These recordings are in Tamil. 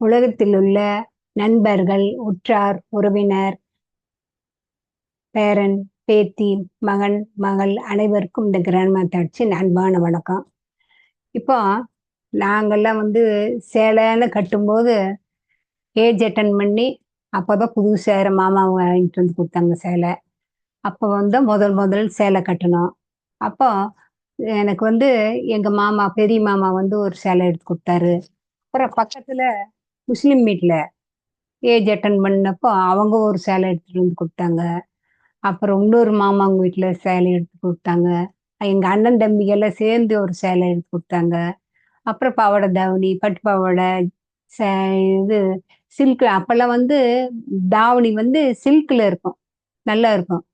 உலகத்தில் உள்ள நண்பர்கள் உற்றார் உறவினர் பேரன் பேத்தி மகன் மகள் அனைவருக்கும் இந்த கிராண்ட்மா தாட்சின் அன்பான வணக்கம். இப்போ நாங்கள்லாம் வந்து சேலைன்னு கட்டும்போது ஏஜ் அட்டன் பண்ணி அப்போதான் புது சேலை மாமா வாங்கிட்டு வந்து கொடுத்தாங்க சேலை. அப்போ வந்து முதல் முதல் சேலை கட்டணும். அப்போ எனக்கு வந்து எங்கள் மாமா பெரிய மாமா வந்து ஒரு சேலை எடுத்து கொடுத்தாரு. அப்புறம் பக்கத்தில் முஸ்லீம் வீட்டில் ஏஜ் அட்டன் பண்ணப்போ அவங்க ஒரு சேலை எடுத்துகிட்டு வந்து கொடுத்தாங்க. அப்புறம் இன்னொரு மாமாங்க வீட்டில் சேலை எடுத்து கொடுத்தாங்க. எங்கள் அண்ணன் தம்பிகெல்லாம் சேர்ந்து ஒரு சேலை எடுத்து கொடுத்தாங்க. அப்புறம் பாவாடை தாவணி பட்டு பாவாடை சே இது சில்க் அப்போல்லாம் வந்து தாவணி வந்து சில்கில் இருக்கும். நல்லா இருக்கும்.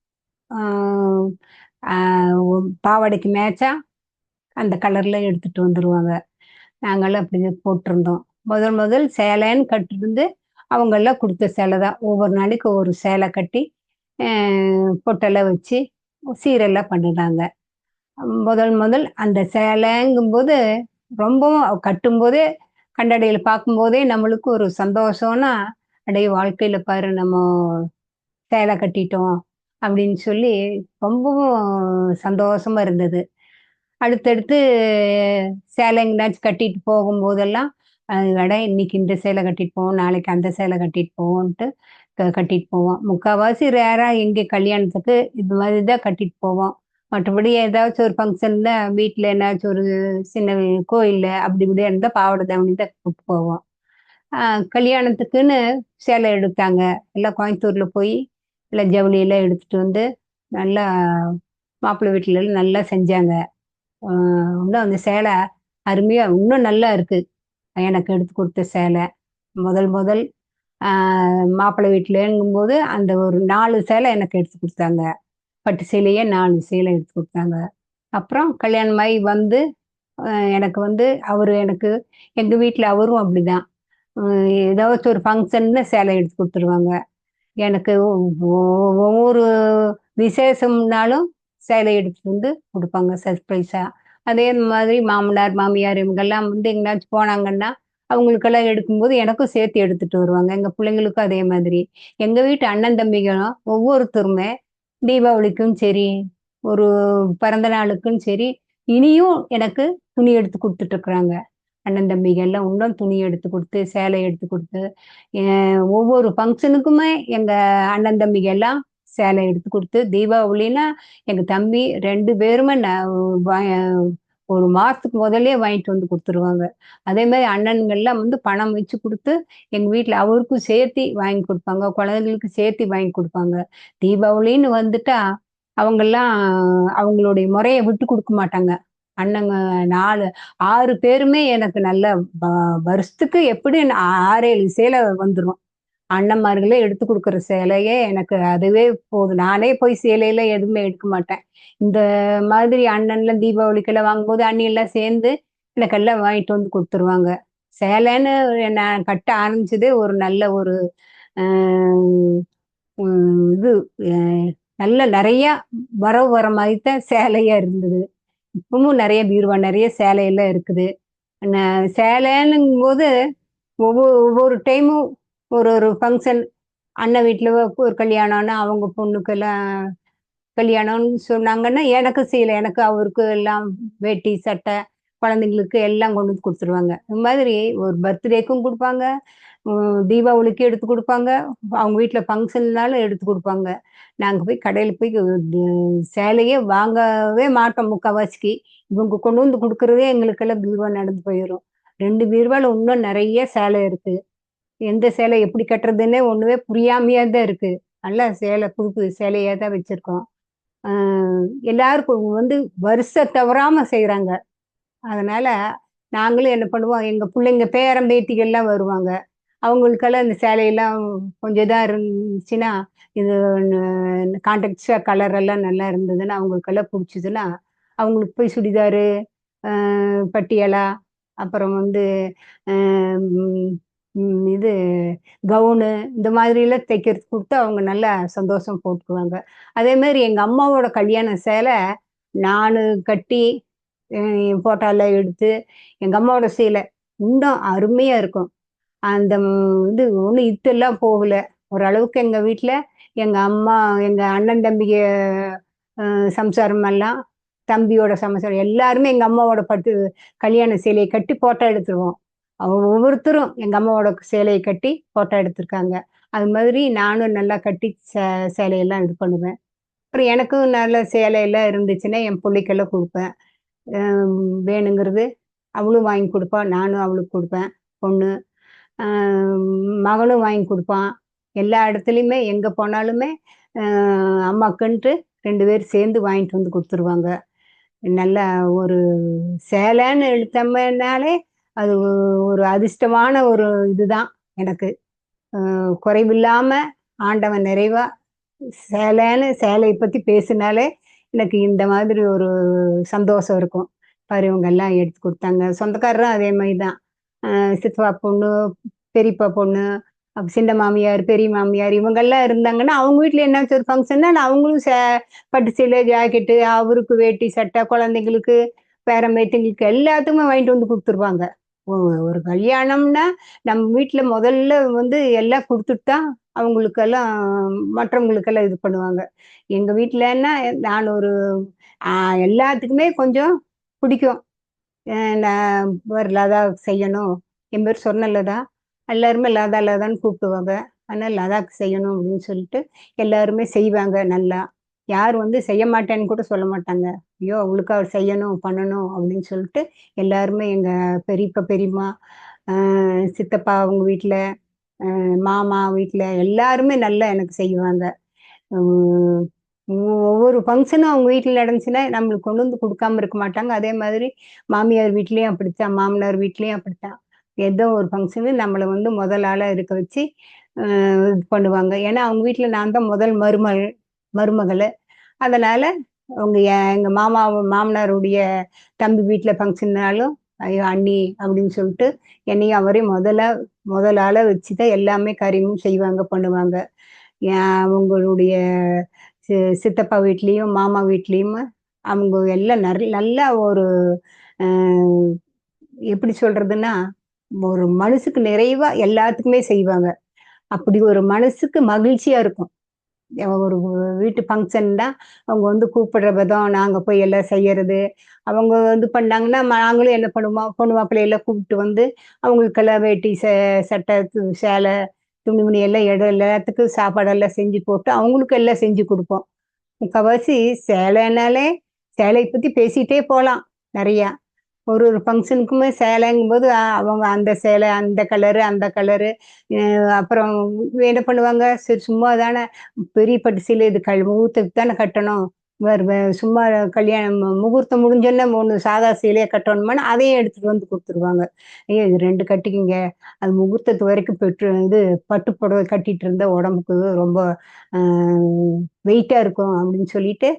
பாவாடைக்கு மேட்சா அந்த கலரில் எடுத்துகிட்டு வந்துடுவாங்க நாங்களாம் அப்படி போட்டிருந்தோம். முதல் முதல் சேலைன்னு கட்டிருந்து அவங்கெல்லாம் கொடுத்த சேலை தான். ஒவ்வொரு நாளைக்கு ஒவ்வொரு சேலை கட்டி பொட்டெல்லாம் வச்சு சீரெல்லாம் பண்ணினாங்க முதல் முதல் அந்த சேலைங்கும்போது ரொம்பவும் கட்டும்போதே கண்டடையில் பார்க்கும்போதே நம்மளுக்கு ஒரு சந்தோஷம்னா அடைய வாழ்க்கையில் பாரு நம்ம சேலை கட்டிட்டோம் அப்படின்னு சொல்லி ரொம்பவும் சந்தோஷமா இருந்தது. அடுத்தடுத்து சேலை கட்டிட்டு போகும்போதெல்லாம் அது விட இன்னைக்கு இந்த சேலை கட்டிட்டு போவோம் நாளைக்கு அந்த சேலை கட்டிட்டு போவோம்ட்டு க- கட்டிட்டு போவோம். முக்கால்வாசி ரேராக எங்கே கல்யாணத்துக்கு இது மாதிரி தான் கட்டிட்டு போவோம். மற்றபடி ஏதாச்சும் ஒரு ஃபங்க்ஷன்ல வீட்டில் என்னாச்சும் ஒரு சின்ன கோயிலில் அப்படி இப்படி இருந்தால் பாவாடை தாவணி தான் கூப்பிட்டு போவோம். கல்யாணத்துக்குன்னு சேலை எடுத்தாங்க. எல்லாம் கோயம்புத்தூரில் போய் எல்லாம் ஜவுளியெல்லாம் எடுத்துட்டு வந்து நல்லா மாப்பிள்ளை வீட்டிலலாம் நல்லா செஞ்சாங்க. இன்னும் அந்த சேலை அருமையாக இன்னும் நல்லா இருக்கு. எனக்கு எடுத்து கொடுத்த சேலை. முதல் முதல் மாப்பிள்ளை வீட்டிலங்கும்போது அந்த ஒரு நாலு சேலை எனக்கு எடுத்து கொடுத்தாங்க. பட்டு சேலையே நாலு சேலை எடுத்து கொடுத்தாங்க. அப்புறம் கல்யாணமாகி வந்து எனக்கு வந்து அவர் எனக்கு எங்கள் வீட்டில் அவரும் அப்படிதான். ஏதாச்சும் ஒரு ஃபங்க்ஷன்னு சேலை எடுத்து கொடுத்துருவாங்க. எனக்கு ஒவ்வொரு விசேஷம்னாலும் சேலை எடுத்துட்டு வந்து கொடுப்பாங்க சர்ப்ரைஸாக அதே மாதிரி மாமனார் மாமியார் இவங்கெல்லாம் வந்து எங்கேனாச்சும் போனாங்கன்னா அவங்களுக்கெல்லாம் எடுக்கும்போது எனக்கும் சேர்த்து எடுத்துட்டு வருவாங்க. எங்க பிள்ளைங்களுக்கும் அதே மாதிரி. எங்க வீட்டு அண்ணன் தம்பிகளும் ஒவ்வொருத்தருமே தீபாவளிக்கும் சரி ஒரு பிறந்த நாளுக்கும் சரி இனியும் எனக்கு துணி எடுத்து கொடுத்துட்டு இருக்கிறாங்க அண்ணன் தம்பிகள்லாம் எல்லாம் இன்னும் துணி எடுத்து கொடுத்து சேலை எடுத்து கொடுத்து ஒவ்வொரு ஃபங்க்ஷனுக்குமே எங்க அண்ணன் தம்பிகள்லாம் சேலை எடுத்து கொடுத்து தீபாவளினா எங்க தம்பி ரெண்டு பேருமே நான் ஒரு மாசத்துக்கு முதலே வாங்கிட்டு வந்து கொடுத்துருவாங்க. அதே மாதிரி அண்ணன்கள்லாம் வந்து பணம் வச்சு கொடுத்து எங்க வீட்டுல அவருக்கும் சேர்த்தி வாங்கி கொடுப்பாங்க குழந்தைங்களுக்கு சேர்த்தி வாங்கி கொடுப்பாங்க. தீபாவளின்னு வந்துட்டா அவங்கெல்லாம் அவங்களுடைய முறையை விட்டு கொடுக்க மாட்டாங்க. அண்ணங்க நாலு ஆறு பேருமே எனக்கு நல்ல வ- வருஷத்துக்கு எப்படி ஆறேழு சேலை வந்துடும் அண்ணன்மார்களே எடுத்து கொடுக்குற சேலையே எனக்கு அதுவே போதும். நானே போய் சேலையில எதுவுமே எடுக்க மாட்டேன். இந்த மாதிரி அண்ணன்லாம் தீபாவளிக்கெல்லாம் வாங்கும்போது அண்ணியெல்லாம் சேர்ந்து எனக்கு எல்லாம் வாங்கிட்டு வந்து கொடுத்துருவாங்க. சேலைன்னு நான் கட்ட ஆரம்பிச்சதே ஒரு நல்ல ஒரு இது நல்ல நிறைய வரவு வர மாதிரி தான் சேலையா இருந்தது. இப்பவும் நிறைய பீருவா நிறைய சேலையெல்லாம் இருக்குது. ந- போது ஒவ்வொரு ஒவ்வொரு டைமும் ஒரு ஒரு ஃபங்க்ஷன் அண்ணன் வீட்டில் ஒரு கல்யாணம்னா அவங்க பொண்ணுக்கெல்லாம் கல்யாணம்னு சொன்னாங்கன்னா எனக்கு செய்யலை. எனக்கு அவருக்கு எல்லாம் வேட்டி சட்டை குழந்தைங்களுக்கு எல்லாம் கொண்டு வந்து கொடுத்துருவாங்க. இந்த மாதிரி ஒரு பர்த்டேக்கும் கொடுப்பாங்க. தீபாவளிக்கு எடுத்து கொடுப்பாங்க. அவங்க வீட்டில் ஃபங்க்ஷன்னாலும் எடுத்து கொடுப்பாங்க. நாங்கள் போய் கடையில் போய் சேலையே வாங்கவே மாட்டோம் முக்கால்வாசிக்கு இவங்க கொண்டு வந்து கொடுக்குறதே எங்களுக்கெல்லாம் பீர்வா நடந்து போயிடும் ரெண்டு பீர்வால இன்னும் நிறைய சேலை இருக்குது எந்த சேலை எப்படி கட்டுறதுன்னே ஒண்ணுமே புரியாமையா தான் இருக்கு. நல்லா சேலை புது புது சேலையா தான் வச்சிருக்கோம் எல்லாருக்கும் வந்து வருஷ தவறாம செய்கிறாங்க அதனால நாங்களும் என்ன பண்ணுவோம் எங்க பிள்ளைங்க பேரன் பேத்திகள்லாம் வருவாங்க. அவங்களுக்கெல்லாம் இந்த சேலையெல்லாம் கொஞ்சம் இதாக இருந்துச்சுன்னா இது கான்டாக்ட்ஸா கலர் எல்லாம் நல்லா இருந்ததுன்னா அவங்களுக்கெல்லாம் பிடிச்சதுன்னா அவங்களுக்கு போய் சுடிதாரு பட்டியலா அப்புறம் வந்து கவுனு இந்த மாதிரிலாம் தைக்கிறது கொடுத்து அவங்க நல்லா சந்தோஷம் போட்டுக்குவாங்க. அதே மாதிரி எங்கள் அம்மாவோட கல்யாண சேலை நான் கட்டி போட்டோல எடுத்து எங்கள் அம்மாவோட சேலை இன்னும் அருமையாக இருக்கும். அந்த இது ஒன்றும் இத்தெல்லாம் போகலை. ஓரளவுக்கு எங்கள் வீட்டில் எங்கள் அம்மா எங்கள் அண்ணன் தம்பிக சம்சாரம் எல்லாம் தம்பியோட சம்சாரம் எல்லாருமே எங்கள் அம்மாவோட பட்டு கல்யாண சேலையை கட்டி போட்டோ எடுத்துருவோம். அவங்க ஒவ்வொருத்தரும் எங்கள் அம்மாவோட சேலையை கட்டி போட்டோ எடுத்திருக்காங்க. அது மாதிரி நானும் நல்லா கட்டி சே சேலையெல்லாம் இது பண்ணுவேன். அப்புறம் எனக்கும் நல்ல சேலையெல்லாம் இருந்துச்சுன்னா என் பிள்ளைக்கெல்லாம் கொடுப்பேன். வேணுங்கிறது அவளும் வாங்கி கொடுப்பா நானும் அவளுக்கு கொடுப்பேன். பொண்ணு மகனும் வாங்கி கொடுப்பான். எல்லா இடத்துலையுமே எங்கே போனாலுமே அம்மாக்குன்ட்டு ரெண்டு பேர் சேர்ந்து வாங்கிட்டு வந்து கொடுத்துருவாங்க. நல்ல ஒரு சேலைன்னு எழுத்தம்மனாலே அது ஒரு அதிர்ஷ்டமான ஒரு இதுதான் எனக்கு. குறைவில்லாம ஆண்டவன் நிறைவா சேலைன்னு சேலையை பத்தி பேசினாலே எனக்கு இந்த மாதிரி ஒரு சந்தோஷம் இருக்கும். பாரு இவங்க எல்லாம் எடுத்து கொடுத்தாங்க. சொந்தக்காரரும் அதே மாதிரி தான் சித்தப்பா பொண்ணு பெரியப்பா பொண்ணு சின்ன மாமியார் பெரிய மாமியார் இவங்கெல்லாம் இருந்தாங்கன்னா அவங்க வீட்டில் என்ன ஒரு ஃபங்க்ஷன்னா அவங்களும் சே பட்டு சீலை ஜாக்கெட்டு அவருக்கு வேட்டி சட்டை குழந்தைங்களுக்கு பேரம்பேத்திங்களுக்கு எல்லாத்துக்குமே வாங்கிட்டு வந்து கொடுத்துருவாங்க. ஒரு கல்யாணம்னா நம்ம வீட்டில் முதல்ல வந்து எல்லாம் கொடுத்துட்டு தான் அவங்களுக்கெல்லாம் மற்றவங்களுக்கெல்லாம் இது பண்ணுவாங்க. எங்கள் வீட்டிலன்னா நான் ஒரு எல்லாத்துக்குமே கொஞ்சம் பிடிக்கும். நான் லதா செய்யணும். என் பேர் சொன்னலதா எல்லாருமே லதா லதான்னு கூப்பிடுவாங்க. ஆனால் லதாக்கு செய்யணும் அப்படின்னு சொல்லிட்டு எல்லாருமே செய்வாங்க நல்லா. யார் வந்து செய்ய மாட்டேன்னு கூட சொல்ல மாட்டாங்க. ஐயோ அவளுக்கு அவர் செய்யணும் பண்ணணும் அப்படின்னு சொல்லிட்டு எல்லாருமே எங்கள் பெரியப்பா பெரியம்மா சித்தப்பா அவங்க வீட்டில் மாமா வீட்டில் எல்லாருமே நல்லா எனக்கு செய்வாங்க. ஒவ்வொரு ஃபங்க்ஷனும் அவங்க வீட்டில் நடந்துச்சுன்னா நம்மளுக்கு கொண்டு வந்து கொடுக்காம இருக்க மாட்டாங்க. அதே மாதிரி மாமியார் வீட்லேயும் அப்படித்தான் மாமனார் வீட்லேயும் அப்படித்தான். ஏதோ ஒரு ஃபங்க்ஷனு நம்மளை வந்து முதல் ஆளாக இருக்க வச்சு இது பண்ணுவாங்க. ஏன்னா அவங்க வீட்டில் நான் தான் முதல் மருமகள். மருமகள். அதனால் அவங்க எங்கள் மாமா மாமனாருடைய தம்பி வீட்டில் ஃபங்க்ஷன்னாலும் ஐயோ அண்ணி அப்படின்னு சொல்லிட்டு என்னையும் அவரையும் முதல்ல முதலால் வச்சு தான் எல்லாமே காரியமும் செய்வாங்க பண்ணுவாங்க. அவங்களுடைய சித்தப்பா வீட்லேயும் மாமா வீட்லேயும் அவங்க எல்லாம் நல்ல நல்லா ஒரு எப்படி சொல்றதுன்னா ஒரு மனசுக்கு நிறைவா எல்லாத்துக்குமே செய்வாங்க. அப்படி ஒரு மனசுக்கு மகிழ்ச்சியா இருக்கும். ஒரு வீட்டு ஃபங்க்ஷன் தான். அவங்க வந்து கூப்பிடுற விதம் நாங்கள் போய் எல்லாம் செய்யறது. அவங்க வந்து பண்ணாங்கன்னா நாங்களும் என்ன பண்ணுவோம் பொண்ணு மாப்பிள்ளையெல்லாம் கூப்பிட்டு வந்து அவங்களுக்கெல்லாம் வேட்டி சட்டை சேலை துணிமணி எல்லாம் இடம் எல்லாத்துக்கும் சாப்பாடெல்லாம் செஞ்சு போட்டு அவங்களுக்கு எல்லாம் செஞ்சு கொடுப்போம். முக்கவாசி சேலைனாலே சேலையை பற்றி பேசிகிட்டே போகலாம் நிறையா. ஒரு ஒரு ஃபங்க்ஷனுக்குமே சேலைங்கும் போது அவங்க அந்த சேலை அந்த கலரு அந்த கலரு அப்புறம் என்ன பண்ணுவாங்க? சரி சும்மா தானே பெரிய பட்டு சீலை இது கல் முகூர்த்தத்துக்கு தானே கட்டணும் சும்மா கல்யாணம் முகூர்த்தம் முடிஞ்சோன்னே மூணு சாதா சீலையை கட்டணுமான்னு அதையும் எடுத்துட்டு வந்து கொடுத்துருவாங்க. ஐயோ இது ரெண்டு கட்டிக்கிங்க. அது முகூர்த்தத்து வரைக்கும் பெற்று இது பட்டு புடவை கட்டிட்டு இருந்த உடம்புக்கு ரொம்ப வெயிட்டா இருக்கும் அப்படின்னு சொல்லிட்டு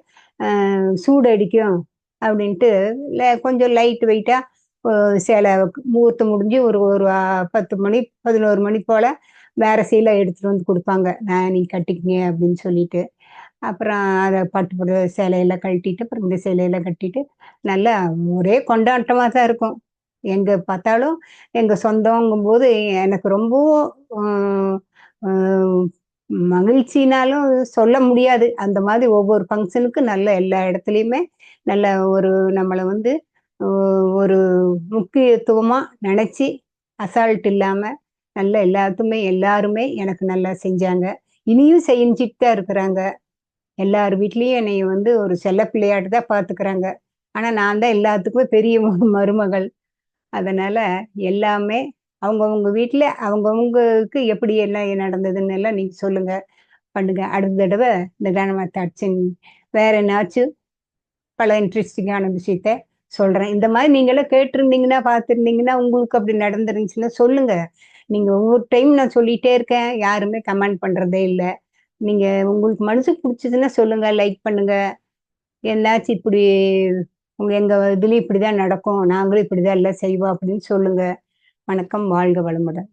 சூடு அடிக்கும். அப்படின்ட்டு கொஞ்சம் லைட் வெயிட்டாக சேலை முகூர்த்தம் முடிஞ்சு ஒரு ஒரு பத்து மணி பதினோரு மணி போல் வேற சீலை எடுத்துகிட்டு வந்து கொடுப்பாங்க. நான் நீ கட்டிக்கிங்க அப்படின்னு சொல்லிட்டு. அப்புறம் அதை பட்டு புடவை சேலையெல்லாம் கழட்டிட்டு அப்புறம் இந்த சேலையெல்லாம் கட்டிட்டு நல்லா ஒரே கொண்டாட்டமாக தான் இருக்கும். எங்கே பார்த்தாலும் எங்கள் சொந்தங்கும் போது எனக்கு ரொம்பவும் மகிழ்ச்சினாலும் சொல்ல முடியாது. அந்த மாதிரி ஒவ்வொரு ஃபங்க்ஷனுக்கு நல்ல எல்லா இடத்துலையுமே நல்ல ஒரு நம்மளை வந்து ஒரு முக்கியத்துவமா நினைச்சு அசால்ட் இல்லாம நல்ல எல்லாத்துமே எல்லாருமே எனக்கு நல்லா செஞ்சாங்க. இனியும் செஞ்சுட்டு தான் இருக்கிறாங்க. எல்லார் வீட்லேயும் என்னை வந்து ஒரு செல்ல பிள்ளையாட்டு தான் பார்த்துக்கிறாங்க ஆனால் நான் தான் எல்லாத்துக்குமே பெரிய மருமகள். அதனால எல்லாமே அவங்கவுங்க வீட்டில் அவங்கவுங்களுக்கு எப்படி என்ன நடந்ததுன்னு எல்லாம் நீங்கள் சொல்லுங்கள் பண்ணுங்க. அடுத்த தடவை இந்த கனமத்த அடிச்சின் வேற என்னாச்சும் பல இன்ட்ரெஸ்டிங்கான விஷயத்த சொல்றேன். இந்த மாதிரி நீங்களாம் கேட்டிருந்தீங்கன்னா பார்த்துருந்தீங்கன்னா உங்களுக்கு அப்படி நடந்துருந்துச்சுன்னா சொல்லுங்க. நீங்க ஒவ்வொரு டைம் நான் சொல்லிட்டே இருக்கேன். யாருமே கமெண்ட் பண்றதே இல்லை. நீங்க உங்களுக்கு மனசுக்கு பிடிச்சதுன்னா சொல்லுங்க லைக் பண்ணுங்க. என்னாச்சு இப்படி உங்க எங்க இதுலயும் இப்படிதான் நடக்கும். நாங்களும் இப்படிதான் எல்லாம் செய்வோம் அப்படின்னு சொல்லுங்க. வணக்கம் வாழ்க வளமுடன்.